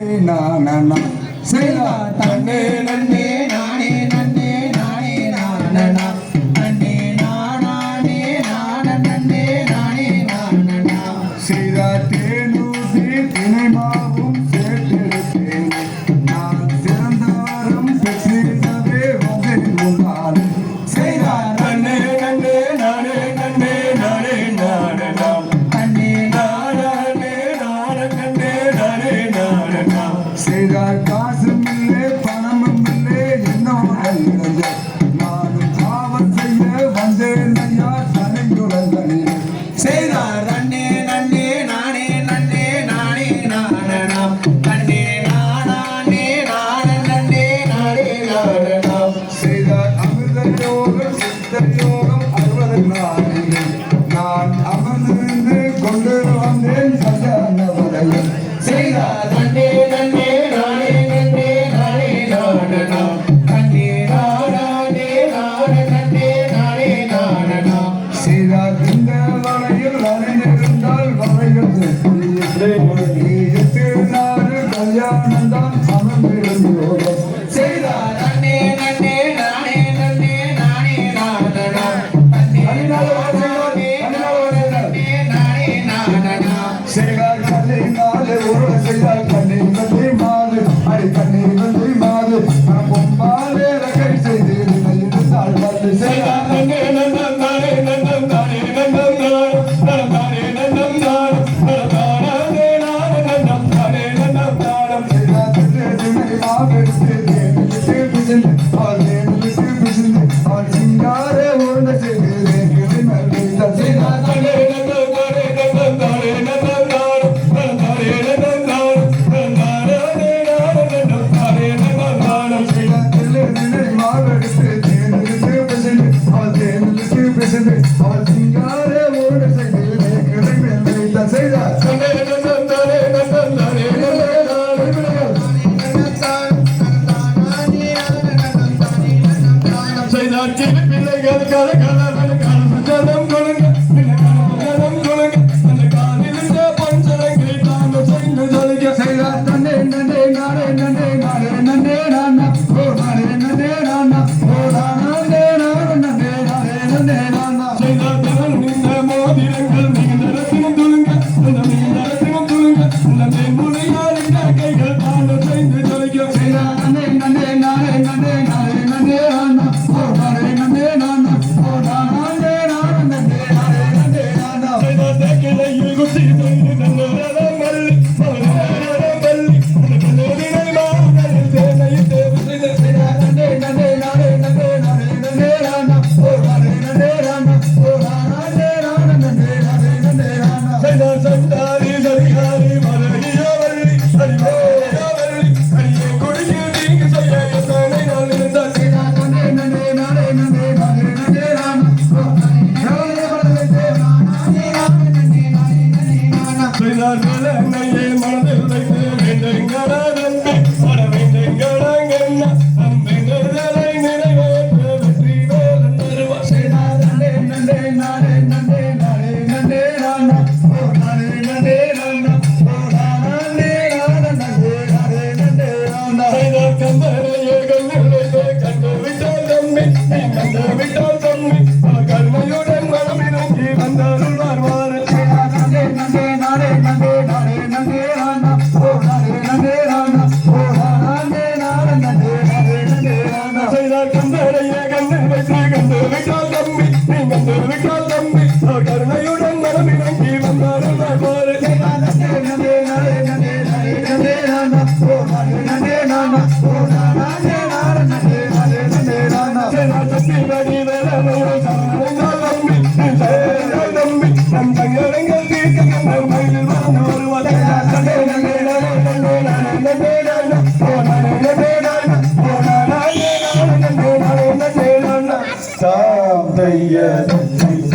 நான் நான் செய்வா தன்னே நன்னே Gaga. Senhor. Abi senin, sevgilinin, annenin Obrigado. வேண்டுகிறார் நிலைமையை மனதில் வைத்து வேண்டுகிறார் கருணையுடன் மனம் இணங்கி வந்தார் வருவார் நம் தங்கடங்கள் தீர்க்க மயில் வந்து வருவார் Stop the